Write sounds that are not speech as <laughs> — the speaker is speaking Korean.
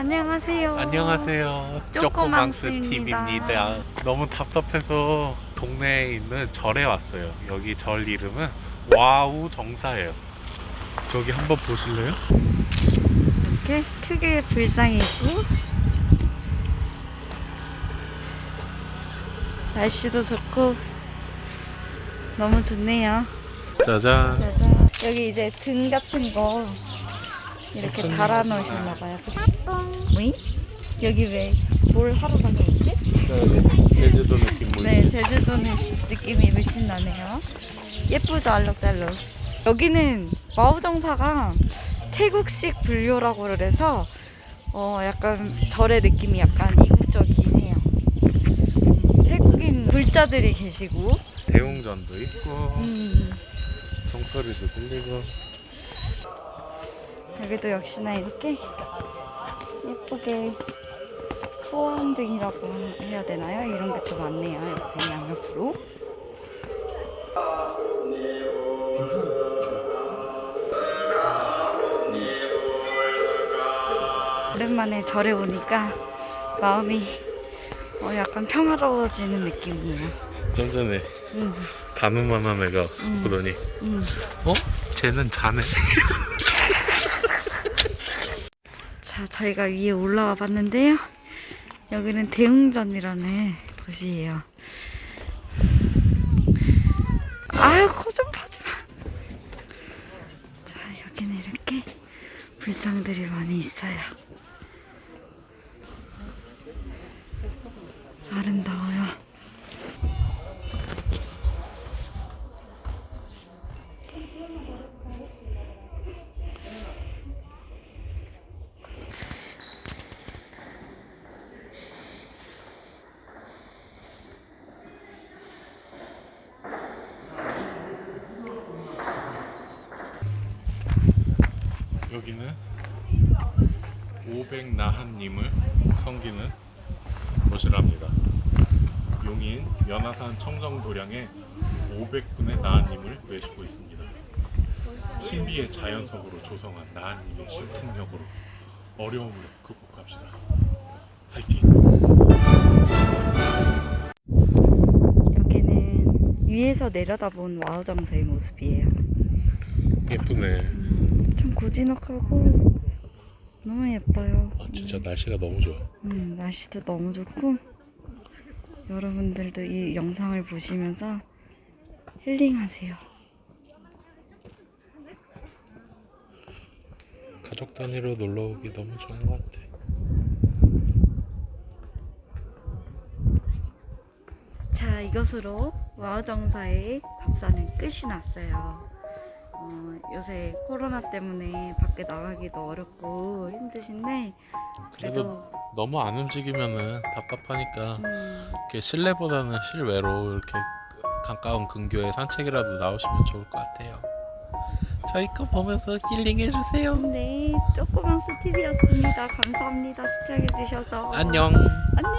안녕하세요. 안녕하세요. 쪼꼬망스. TV입니다. 너무 답답해서 동네에 있는 절에 왔어요. 여기 절 이름은 와우 정사예요. 저기 한번 보실래요? 이렇게 크게 불상이 있고 날씨도 좋고 너무 좋네요. 짜잔. 짜잔. 여기 이제 등 같은 거 이렇게 달아 놓으셨나 봐요. 뭐이? 여기 왜 뭘 하러 다녀있지? 제주도 느낌 뭐 네, 제주도 느낌이 물씬 나네요. 예쁘죠, 알록달록. 여기는 마우정사가 태국식 불교라고 그래서 어 약간 절의 느낌이 약간 이국적이긴 해요. 음, 태국인 불자들이 계시고, 대웅전도 있고 음, 종소리도 들리고 여기도 역시나 이렇게 예쁘게 소원등이라고 해야 되나요? 이런 게 더 많네요. 이렇게 양옆으로. 오랜만에 절에 오니까 마음이 어, 약간 평화로워지는 느낌이에요. 좀 전에 음, 단우만한 애가 음. 보더니 음. 어? 쟤는 자네. <laughs> 자, 저희가 위에 올라와 봤는데요. 여기는 대웅전이라는 곳이에요. 아유, 코 좀 파지 마. 자, 여기는 이렇게 불상들이 많이 있어요. 아름다워 여기는 500나한님을 섬기는 곳이랍니다. 용인 연화산 청정도량에 500분의 나한님을 외시고 있습니다. 신비의 자연석으로 조성한 나한님의 신통력으로 어려움을 극복합시다. 파이팅! 여기는 위에서 내려다본 와우정사의 모습이에요. 예쁘네. 좀 고즈넉하고 너무 예뻐요. 아, 진짜 날씨가 너무 좋아. 음, 날씨도 너무 좋고 여러분들도 이 영상을 보시면서 힐링하세요. 가족 단위로 놀러 오기 너무 좋은 것 같아. 자, 이것으로 와우정사의 답사는 끝이 났어요. 어, 요새 코로나 때문에 밖에 나가기도 어렵고 힘드신데 그래도 그래도 너무 안 움직이면은 답답하니까 음, 이렇게 실내보다는 실외로 이렇게 가까운 근교에 산책이라도 나오시면 좋을 것 같아요. 저희 거 보면서 힐링해 주세요. 네, 조그망스 TV였습니다. 감사합니다. 시청해주셔서. 안녕. 안녕.